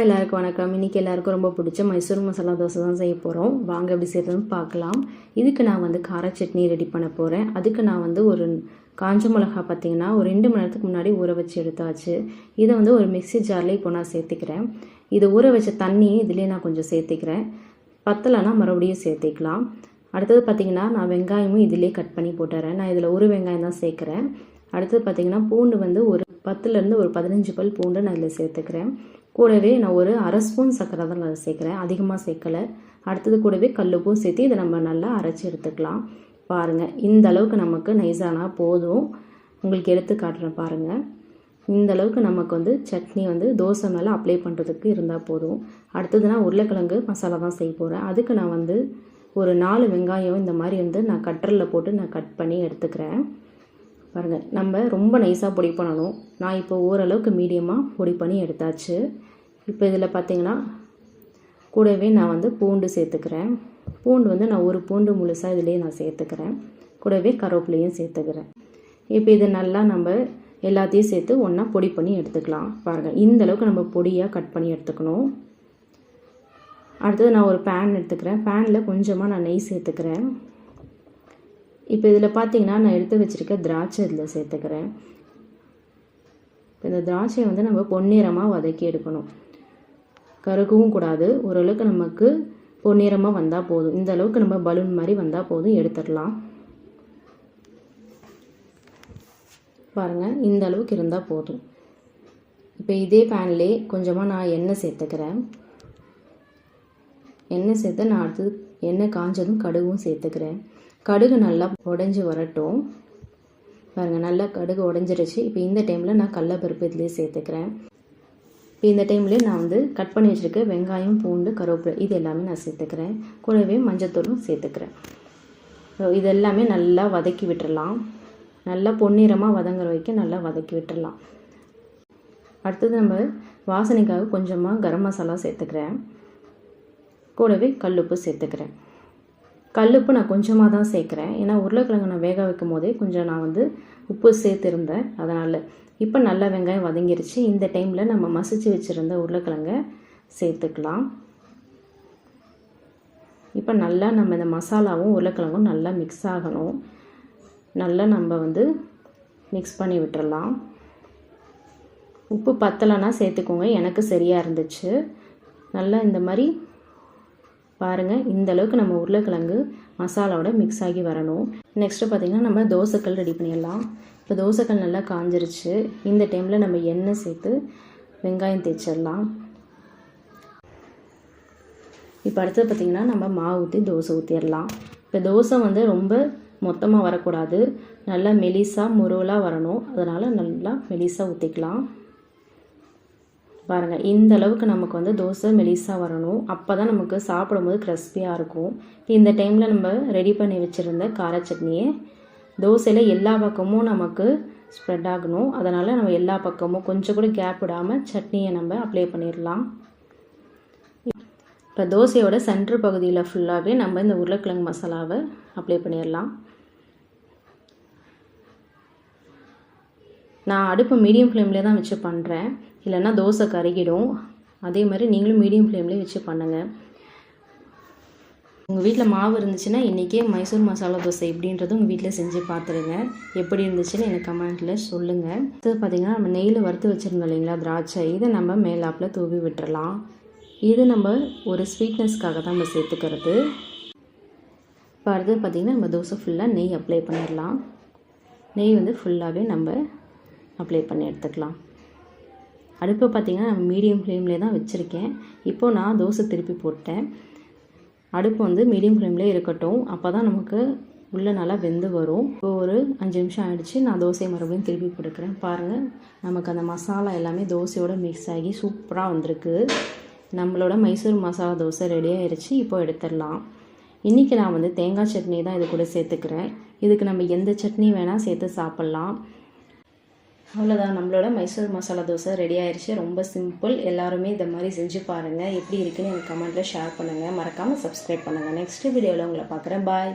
Hi எல்லாருக்கும் வணக்கம். இன்றைக்கி எல்லாருக்கும் ரொம்ப பிடிச்ச மைசூர் மசாலா தோசை தான் செய்ய போகிறோம் வாங்க எப்படி செய்கிறதுன்னு பார்க்கலாம். இதுக்கு நான் வந்து கார சட்னி ரெடி பண்ண போகிறேன் அதுக்கு நான் வந்து ஒரு காஞ்ச மிளகா பார்த்தீங்கன்னா ஒரு ரெண்டு மணி நேரத்துக்கு முன்னாடி ஊற வச்சு எடுத்தாச்சு. இதை வந்து ஒரு மிக்ஸி ஜார்லேயே இப்போ நான் சேர்த்துக்கிறேன். இதை ஊற வச்ச தண்ணி இதுலேயே நான் கொஞ்சம் சேர்த்துக்கிறேன். பத்தலைன்னா மறுபடியும் சேர்த்திக்கலாம். அடுத்தது பார்த்திங்கன்னா நான் வெங்காயமும் இதிலே கட் பண்ணி போட்டுறேன். நான் இதில் ஒரு வெங்காயம் தான் சேர்க்குறேன். அடுத்தது பார்த்தீங்கன்னா பூண்டு வந்து ஒரு பத்துலேருந்து ஒரு பதினஞ்சு பல் பூண்டு நான் இதில் சேர்த்துக்கிறேன். கூடவே நான் ஒரு அரை ஸ்பூன் சர்க்கரை தான் நான் சேர்க்குறேன். அதிகமாக சேர்க்கலை. அடுத்தது கூடவே கல்லுப்பும் சேர்த்து இதை நம்ம நல்லா அரைச்சி எடுத்துக்கலாம். பாருங்கள் இந்த அளவுக்கு நமக்கு நைஸானா போதும். உங்களுக்கு எடுத்து காட்டுறேன் பாருங்கள் இந்த அளவுக்கு நமக்கு வந்து சட்னி வந்து தோசை மேலே அப்ளை பண்ணுறதுக்கு இருந்தால் போதும். அடுத்தது நான் உருளைக்கிழங்கு மசாலா தான் செய்ய போகிறேன் அதுக்கு நான் வந்து ஒரு நாலு வெங்காயம் இந்த மாதிரி வந்து நான் கட்டரில் போட்டு நான் கட் பண்ணி எடுத்துக்கிறேன். பாருங்கள் நம்ம ரொம்ப நைஸாக பொடி பண்ணணும். நான் இப்போ ஓரளவுக்கு மீடியமாக பொடி பண்ணி எடுத்தாச்சு. இப்போ இதில் பார்த்தீங்கன்னா கூடவே நான் வந்து பூண்டு சேர்த்துக்கிறேன். பூண்டு வந்து நான் ஒரு பூண்டு முழுசாக இதிலே நான் சேர்த்துக்கிறேன். கூடவே கருவேப்பிலையும் சேர்த்துக்கிறேன். இப்போ இது நல்லா நம்ம எல்லாத்தையும் சேர்த்து ஒன்றா பொடி பண்ணி எடுத்துக்கலாம். பாருங்கள் இந்த அளவுக்கு நம்ம பொடியாக கட் பண்ணி எடுத்துக்கணும். அடுத்தது நான் ஒரு பேன் எடுத்துக்கிறேன். பேனில் கொஞ்சமாக நான் நெய் சேர்த்துக்கிறேன். இப்போ இதில் பார்த்தீங்கன்னா நான் எடுத்து வச்சுருக்க திராட்சை இதில் சேர்த்துக்கிறேன். இப்போ இந்த திராட்சையை வந்து நம்ம பொன்னிறமாக வதக்கி எடுக்கணும். கருகவும் கூடாது. ஓரளவுக்கு நமக்கு பொன்னிறமாக வந்தால் போதும். இந்த அளவுக்கு நம்ம பலூன் மாதிரி வந்தால் போதும். எடுத்துடலாம். பாருங்கள் இந்த அளவுக்கு இருந்தால் போதும். இப்போ இதே பேன்லே கொஞ்சமாக நான் எண்ணெய் சேர்த்துக்கிறேன். எண்ணெய் சேர்த்து நான் அடுத்தது எண்ணெய் காஞ்சதும் கடுகும் சேர்த்துக்கிறேன். கடுகு நல்லா உடஞ்சி வரட்டும். பாருங்கள் நல்லா கடுகு உடஞ்சிருச்சு. இப்போ இந்த டைமில் நான் கடலப்பருப்பு இதுலேயே சேர்த்துக்கிறேன். இப்போ இந்த டைம்லேயே நான் வந்து கட் பண்ணி வச்சுருக்க வெங்காயம் பூண்டு கருவேப்பிலை இது எல்லாமே நான் சேர்த்துக்கிறேன். கூடவே மஞ்சத்தூளும் சேர்த்துக்கிறேன். இது எல்லாமே நல்லா வதக்கி விட்டுடலாம் நல்லா பொன்னிறமாக வதங்குற வரைக்கும் நல்லா வதக்கி விட்டுடலாம் அடுத்தது நம்ம வாசனைக்காக கொஞ்சமாக கரம் மசாலா சேர்த்துக்கிறேன். கூடவே கல்லுப்பு சேர்த்துக்கிறேன். கல்லுப்பு நான் கொஞ்சமாக தான் சேர்க்குறேன். ஏன்னா உருளைக்கிழங்கு நான் வேக வைக்கும் போதே கொஞ்சம் நான் வந்து உப்பு சேர்த்துருந்தேன். அதனால் இப்போ நல்லா வெங்காயம் வதங்கிருச்சு. இந்த டைமில் நம்ம மசிச்சு வச்சுருந்த உருளைக்கிழங்க சேர்த்துக்கலாம். இப்போ நல்லா நம்ம இந்த மசாலாவும் உருளைக்கிழங்கும் நல்லா மிக்ஸ் ஆகணும். நல்லா நம்ம வந்து மிக்ஸ் பண்ணி விட்டுறலாம். உப்பு பத்தலைன்னா சேர்த்துக்கோங்க. எனக்கு சரியாக இருந்துச்சு. நல்லா இந்த மாதிரி பாருங்கள் இந்த அளவுக்கு நம்ம உருளைக்கிழங்கு மசாலாவோட மிக்ஸ் ஆகி வரணும். நெக்ஸ்ட்டு பார்த்திங்கன்னா நம்ம தோசைக்கல் ரெடி பண்ணிடலாம். இப்போ தோசைக்கல் நல்லா காஞ்சிருச்சு. இந்த டைமில் நம்ம எண்ணெய் சேர்த்து வெங்காயம் தேய்ச்சிடலாம். இப்போ அடுத்தது பார்த்திங்கன்னா நம்ம மாவு ஊற்றி தோசை ஊற்றிடலாம் இப்போ தோசை வந்து ரொம்ப மொத்தமாக வரக்கூடாது. நல்லா மெலிசாக முருவலாக வரணும். அதனால் நல்லா மெலிசாக ஊற்றிக்கலாம் பாருங்கள் இந்த அளவுக்கு நமக்கு வந்து தோசை மெலிசாக வரணும். அப்போ தான் நமக்கு சாப்பிடும்போது க்ரிஸ்பியாக இருக்கும். இந்த டைமில் நம்ம ரெடி பண்ணி வச்சுருந்த கார சட்னியை தோசையில் எல்லா பக்கமும் நமக்கு ஸ்ப்ரெட் ஆகணும். அதனால் நம்ம எல்லா பக்கமும் கொஞ்சம் கூட கேப் விடாமல் சட்னியை நம்ம அப்ளை பண்ணிடலாம் இப்போ தோசையோட சென்ட்ரு பகுதியில் ஃபுல்லாகவே நம்ம இந்த உருளைக்கிழங்கு மசாலாவை அப்ளை பண்ணிடலாம் நான் அடுப்பு மீடியம் ஃப்ளேம்லேயே தான் வச்சு பண்ணுறேன் இல்லைன்னா தோசை கருகிடும். அதே மாதிரி நீங்களும் மீடியம் ஃப்ளேம்லேயே வச்சு பண்ணுங்கள் உங்கள் வீட்டில் மாவு இருந்துச்சுன்னா இன்றைக்கே மைசூர் மசாலா தோசை எப்படின்றது உங்கள் வீட்டில் செஞ்சு பார்த்துருங்க எப்படி இருந்துச்சுன்னு எனக்கு கமெண்ட்டில் சொல்லுங்கள் அடுத்தது பார்த்திங்கன்னா நம்ம நெய்யில் வறுத்து வச்சுருந்தோம் இல்லைங்களா திராட்சை. இதை நம்ம மேலாப்பில் தூவி விட்டுறலாம். இது நம்ம ஒரு ஸ்வீட்னஸ்க்காக தான் நம்ம சேர்த்துக்கிறது. இப்போ அடுத்தது பார்த்திங்கன்னா நம்ம தோசை ஃபுல்லாக நெய் அப்ளை பண்ணிடலாம். நெய் வந்து ஃபுல்லாகவே நம்ம அப்ளை பண்ணி எடுத்துக்கலாம். அடுப்பு பார்த்திங்கன்னா நான் மீடியம் ஃப்ளேம்லேயே தான் வச்சுருக்கேன். இப்போது நான் தோசை திருப்பி போட்டேன். அடுப்பு வந்து மீடியம் ஃப்ளேம்லேயே இருக்கட்டும். அப்போ தான் நமக்கு உள்ளே நல்லா வெந்து வரும். இப்போ ஒரு அஞ்சு நிமிஷம் ஆகிடுச்சு நான் தோசையை மறுபடியும் திருப்பி கொடுக்குறேன் பாருங்கள் நமக்கு அந்த மசாலா எல்லாமே தோசையோடு மிக்ஸ் ஆகி சூப்பராக வந்திருக்கு. நம்மளோட மைசூர் மசாலா தோசை ரெடி ஆயிடுச்சு இப்போ எடுத்துடலாம். இன்றைக்கி நான் வந்து தேங்காய் சட்னி தான் இது கூட சேர்த்துக்கிறேன். இதுக்கு நம்ம எந்த சட்னி வேணால் சேர்த்து சாப்பிட்லாம். அவ்வளோதான் நம்மளோட மைசூர் மசாலா தோசை ரெடி ஆயிடுச்சு ரொம்ப சிம்பிள் எல்லாருமே இந்த மாதிரி செஞ்சு பாருங்கள் எப்படி இருக்குன்னு எனக்கு கமெண்ட்டில் ஷேர் பண்ணுங்கள் மறக்காமல் சப்ஸ்கிரைப் பண்ணுங்கள் நெக்ஸ்ட் வீடியோவில் உங்களை பார்க்குறேன். பாய்